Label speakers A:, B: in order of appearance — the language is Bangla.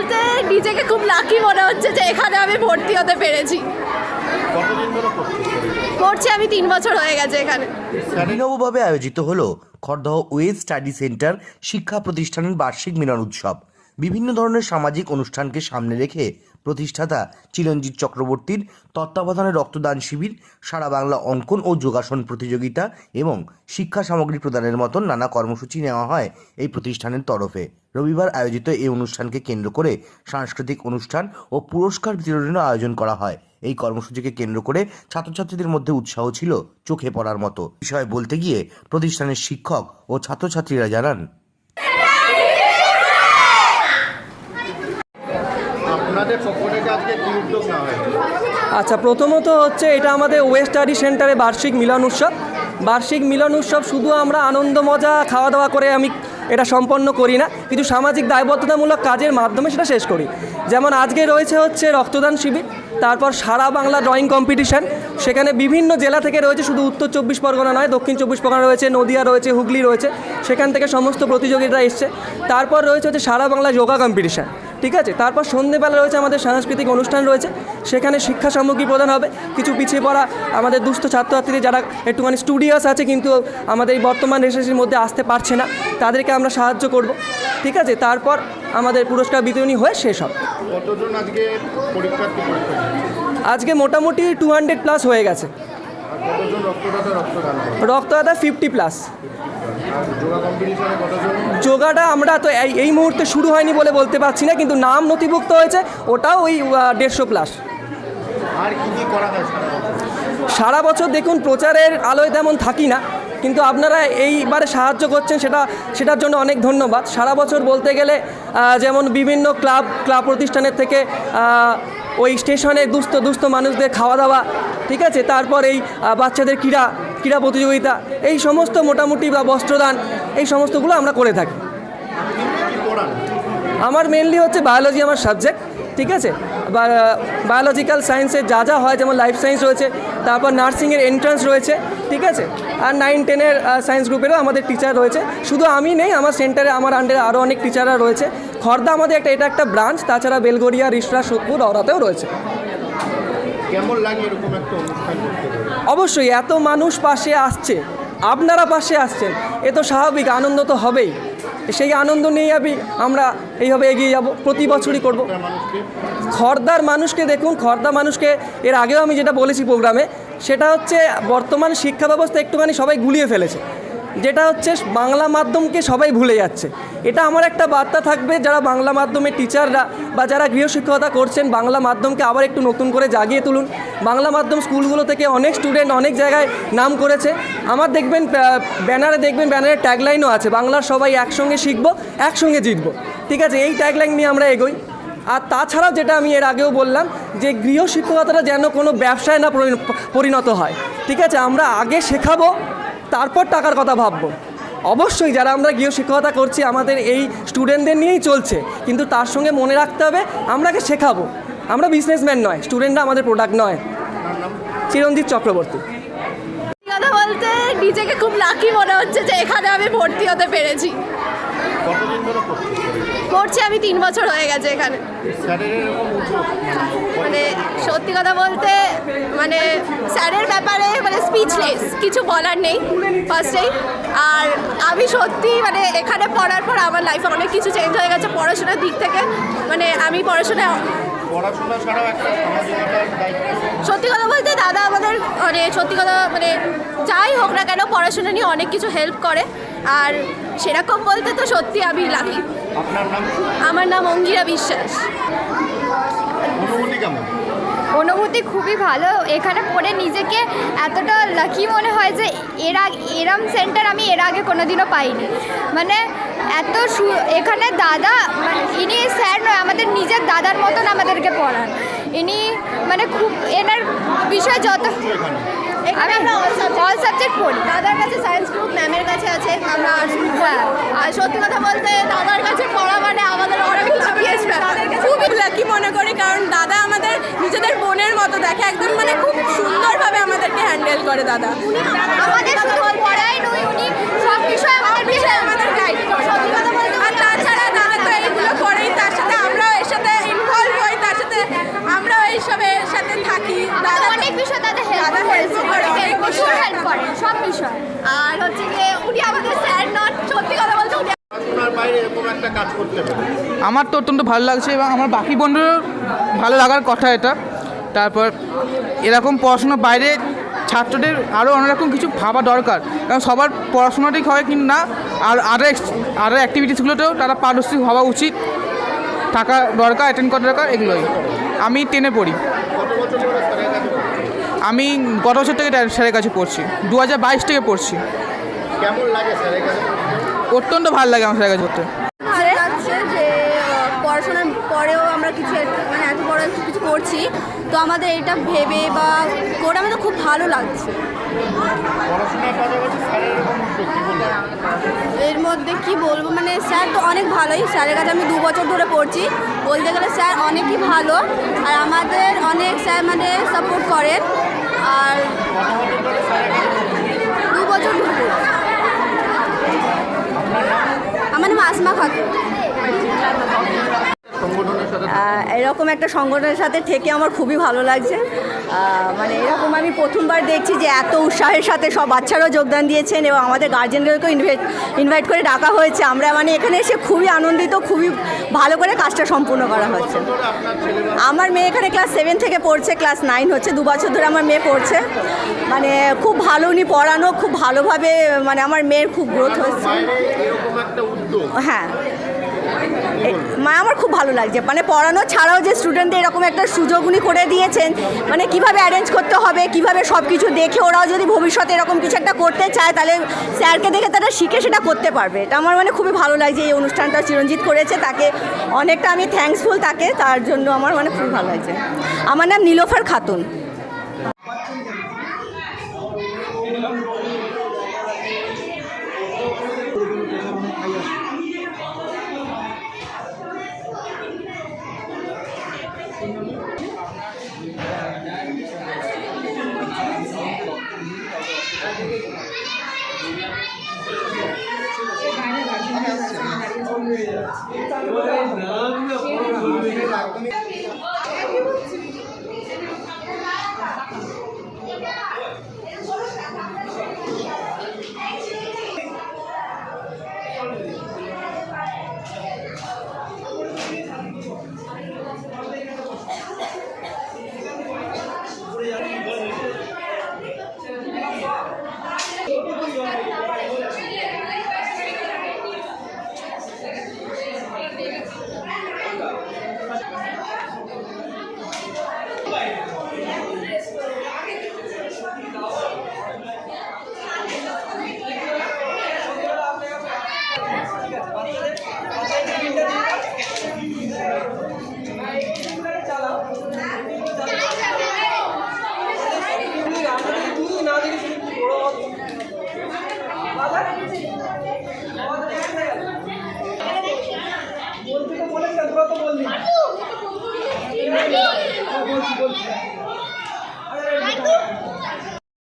A: বলতে নিজেকে খুব লাকি মনে হচ্ছে যে এখানে আমি ভর্তি হতে পেরেছি। পড়ছি আমি তিন বছর হয়ে গেছে এখানে।
B: অভিনবভাবে আয়োজিত হলো খড়দহ ওয়েজ স্টাডি সেন্টার শিক্ষা প্রতিষ্ঠানের বার্ষিক মিলন উৎসব। বিভিন্ন ধরনের সামাজিক অনুষ্ঠানকে সামনে রেখে প্রতিষ্ঠাতা চিরঞ্জিত চক্রবর্তীর তত্ত্বাবধানে রক্তদান শিবির, সারা বাংলা অঙ্কন ও যোগাসন প্রতিযোগিতা এবং শিক্ষা সামগ্রী প্রদানের মতন নানা কর্মসূচি নেওয়া হয় এই প্রতিষ্ঠানের তরফে। রবিবার আয়োজিত এই অনুষ্ঠানকে কেন্দ্র করে সাংস্কৃতিক অনুষ্ঠান ও পুরস্কার বিতরণের আয়োজন করা হয়। এই কর্মসূচিকে কেন্দ্র করে ছাত্রছাত্রীদের মধ্যে উৎসাহ ছিল চোখে পড়ার মতো। বিষয়ে বলতে গিয়ে প্রতিষ্ঠানের শিক্ষক ও ছাত্রছাত্রীরা জানান
C: আচ্ছা প্রথমত হচ্ছে এটা আমাদের ওয়েস্ট স্টাডি সেন্টারে বার্ষিক মিলন উৎসব। বার্ষিক মিলন উৎসব শুধু আমরা আনন্দ, মজা খাওয়া দাওয়া করে আমি এটা সম্পন্ন করি না। কিছু সামাজিক দায়বদ্ধতামূলক কাজের মাধ্যমে সেটা শেষ করি। যেমন আজকে রয়েছে হচ্ছে রক্তদান শিবির, তারপর সারা বাংলা ড্রয়িং কম্পিটিশান। সেখানে বিভিন্ন জেলা থেকে রয়েছে শুধু উত্তর চব্বিশ পরগনা নয়, দক্ষিণ চব্বিশ পরগনা রয়েছে, নদিয়া রয়েছে, হুগলি রয়েছে। সেখান থেকে সমস্ত প্রতিযোগিতা এসছে। তারপর রয়েছে হচ্ছে সারা বাংলা যোগা কম্পিটিশান। ঠিক আছে? তারপর সন্ধেবেলা রয়েছে আমাদের সাংস্কৃতিক অনুষ্ঠান রয়েছে। সেখানে শিক্ষা সামগ্রী প্রদান হবে। কিছু পিছিয়ে পড়া আমাদের দুস্থ ছাত্রছাত্রীদের যারা একটুখানি স্টুডিয়াস আছে কিন্তু আমাদের এই বর্তমান রেসেসির মধ্যে আসতে পারছে না তাদেরকে আমরা সাহায্য করব। ঠিক আছে? তারপর আমাদের পুরস্কার বিতরণী হয়ে শেষ হবে।
D: আজকে
C: মোটামুটি টু হান্ড্রেড প্লাস হয়ে গেছে।
D: রক্তদাতা
C: ফিফটি প্লাস যোগাটা আমরা তো এই এই মুহূর্তে শুরু হয়নি বলে বলতে পারছি না কিন্তু নাম নথিভুক্ত হয়েছে ওটাও ওই দেড়শো প্লাস?
D: সারা বছর
C: দেখুন প্রচারের আলোয় তেমন থাকি না। কিন্তু আপনারা এইবারে সাহায্য করছেন সেটা সেটার জন্য অনেক ধন্যবাদ। সারা বছর বলতে গেলে যেমন বিভিন্ন ক্লাব ক্লাব প্রতিষ্ঠানের থেকে ওই স্টেশনে দুস্থ দুস্থ মানুষদের খাওয়া দাওয়া ঠিক আছে? তারপর এই বাচ্চাদের ক্রীড়া ক্রীড়া প্রতিযোগিতা এই সমস্ত মোটামুটি বা বস্ত্রদান এই সমস্তগুলো আমরা করে থাকি। আমার মেনলি হচ্ছে বায়োলজি আমার সাবজেক্ট ঠিক আছে? বায়োলজিক্যাল সায়েন্সের যা যা হয় যেমন লাইফ সায়েন্স রয়েছে তারপর নার্সিংয়ের এন্ট্রান্স রয়েছে ঠিক আছে? আর নাইন টেনের সায়েন্স গ্রুপেরও আমাদের টিচার রয়েছে। শুধু আমি নেই আমার সেন্টারে আমার আন্ডারে আরও অনেক টিচাররা রয়েছে। খর্দা আমাদের একটা এটা একটা ব্রাঞ্চ তাছাড়া বেলগড়িয়া রিসরা সোদপুর অরাতেও রয়েছে।
D: কেমন লাগে এরকম একটা অনুষ্ঠান
C: অবশ্যই এত মানুষ পাশে আসছে আপনারা পাশে আসছেন এ তো স্বাভাবিক আনন্দ তো হবেই। সেই আনন্দ নিয়ে যাবি, আমরা এইভাবে এগিয়ে যাব, প্রতি বছরই করব। খর্দার মানুষকে দেখুন, খর্দা মানুষকে, এর আগেও আমি যেটা বলেছি প্রোগ্রামে, সেটা হচ্ছে বর্তমান শিক্ষা ব্যবস্থা একটুখানি সবাই গুলিয়ে ফেলেছে। যেটা হচ্ছে বাংলা মাধ্যমকে সবাই ভুলে যাচ্ছে। এটা আমার একটা বার্তা থাকবে, যারা বাংলা মাধ্যমের টিচাররা বা যারা গৃহশিক্ষকতা করছেন, বাংলা মাধ্যমকে আবার একটু নতুন করে জাগিয়ে তুলুন। বাংলা মাধ্যম স্কুলগুলো থেকে অনেক স্টুডেন্ট অনেক জায়গায় নাম করেছে। আমার দেখবেন ব্যানারে দেখবেন, ব্যানারে ট্যাগলাইনও আছে, বাংলার সবাই একসঙ্গে শিখব, একসঙ্গে জিতবো। ঠিক আছে, এই ট্যাগলাইন নিয়ে আমরা এগোই। আর তাছাড়াও যেটা আমি এর আগেও বললাম, যে গৃহ শিক্ষকতাটা যেন কোনো ব্যবসায় না পরিণত হয়। ঠিক আছে, আমরা আগে শেখাবো তারপর টাকার কথা ভাববো। অবশ্যই যারা আমরা গৃহ শিক্ষকতা করছি আমাদের এই স্টুডেন্টদের নিয়েই চলছে। কিন্তু তার সঙ্গে মনে রাখতে হবে আমরাকে শেখাবো। আমরা বিজনেসম্যান নয় স্টুডেন্টরা আমাদের প্রোডাক্ট নয়। চিরঞ্জিত চক্রবর্তী।
A: কথা বলতে নিজেকে খুব লাকি মনে হচ্ছে যে এখানে আমি ভর্তি হতে পেরেছি। পড়ছি আমি তিন বছর হয়ে গেছে এখানে। মানে সত্যি কথা বলতে মানে স্যারের ব্যাপারে মানে স্পিচলেস কিছু বলার নেই ফার্স্টেই আর আমি সত্যি মানে এখানে পড়ার পর আমার লাইফে অনেক কিছু চেঞ্জ হয়ে গেছে পড়াশোনার দিক থেকে। মানে আমি পড়াশোনা সত্যি কথা বলতে দাদা আমাদের মানে সত্যি কথা মানে যাই হোক না কেন পড়াশোনা নিয়ে অনেক কিছু হেল্প করে। আর সেরকম বলতে তো সত্যি আমি লাকি
D: আপনার নাম
A: আমার নাম অঙ্গিরা বিশ্বাস।
D: অনুভূতি কেমন?
E: অনুভূতি খুবই ভালো। এখানে পড়ে নিজেকে এতটা লাকি মনে হয় যে এর আগে এরম সেন্টার আমি এর আগে কোনোদিনও পাইনি। মানে এত সু এখানে দাদা মানে ইনি স্যার নয় আমাদের নিজের দাদার মতন আমাদেরকে পড়ান। ইনি মানে খুব এনার বিষয় যত আমি অল সাবজেক্ট পড়ি।
A: দাদার কাছে সায়েন্স গ্রুপ ম্যামের কাছে আছে। আমরা আর্টস গ্রুপ
E: হ্যাঁ।
A: আর সত্যি কথা বলতে দাদার কাছে পড়া মানে আমাদের অনেক
F: খুবই লাকি মনে করি কারণ দাদা আমাদের নিজেদের বোনের মতো দেখে একদম মানে খুব সুন্দরভাবে আমাদেরকে হ্যান্ডেল করে দাদা।
E: আমাদের শুধু পড়াই নয় উনি সব বিষয়। আর হচ্ছে উনি
F: আমাদের স্যার নট
A: সত্যি কথা বলতে
D: উনি
G: আমার তো অত্যন্ত ভালো লাগছে এবং আমার বাকি বন্ধুরও ভালো লাগার কথা এটা। তারপর এরকম পড়াশোনার বাইরে ছাত্রদের আরও অনেকরকম কিছু ভাবা দরকার। কারণ সবার পড়াশোনাটাই হয় কিন্তু না আর আরও আরও অ্যাক্টিভিটিসগুলোতেও তারা পারদর্শী হওয়া উচিত। থাকা দরকার অ্যাটেন্ড করা দরকার এগুলোই। আমি টেনে পড়ি। আমি গত বছর থেকে স্যারের কাছে পড়ছি দু হাজার বাইশ থেকে পড়ছি।
D: কেমন লাগে স্যারের কাছে
G: অত্যন্ত ভালো লাগে আমার স্যারের কাছে পড়তে।
H: ভালো লাগছে পড়াশোনার পরেও আমরা কিছু একটা- মানে এত বড় কিছু করছি। তো আমাদের এটা ভেবে বা করে আমাদের খুব ভালো লাগছে? এর মধ্যে কি বলব? মানে স্যার তো অনেক ভালোই। স্যারের কাছে আমি দু বছর ধরে পড়ছি। বলতে গেলে স্যার অনেকই ভালো। আর আমাদের অনেক স্যার মানে সাপোর্ট করেন। আর দু বছর ঢুকবো আমার নাম আসমা খাতুন।
I: এরকম একটা সংগঠনের সাথে থেকে আমার খুবই ভালো লাগছে। মানে এরকম আমি প্রথমবার দেখছি যে এত উৎসাহের সাথে সব বাচ্চারাও যোগদান দিয়েছেন এবং আমাদের গার্জেনদেরকেও ইনভাইট ইনভাইট করে ডাকা হয়েছে। আমরা মানে এখানে এসে খুবই আনন্দিত খুবই ভালো করে কাজটা সম্পূর্ণ করা হচ্ছে। আমার মেয়ে এখানে ক্লাস সেভেন থেকে পড়ছে ক্লাস নাইন হচ্ছে। দু বছর ধরে আমার মেয়ে পড়ছে। মানে খুব ভালো উনি পড়ানো খুব ভালোভাবে মানে আমার মেয়ের খুব গ্রোথ হচ্ছে। হ্যাঁ। মা, আমার খুব ভালো লাগছে। মানে পড়ানো ছাড়াও যে স্টুডেন্টদের এরকম একটা সুযোগ উনি করে দিয়েছেন মানে কীভাবে অ্যারেঞ্জ করতে হবে, কীভাবে সব কিছু দেখে ওরাও যদি ভবিষ্যতে এরকম কিছু একটা করতে চায়, তাহলে স্যারকে দেখে তারা শিখে সেটা করতে পারবে। এটা আমার মানে খুবই ভালো লাগছে, এই অনুষ্ঠানটা চিরঞ্জিত করেছে, তাকে অনেকটা আমি থ্যাঙ্কসফুল তাকে, তার জন্য আমার মানে খুবই ভালো লাগছে। আমার নাম নীলোফার খাতুন।
C: বলছি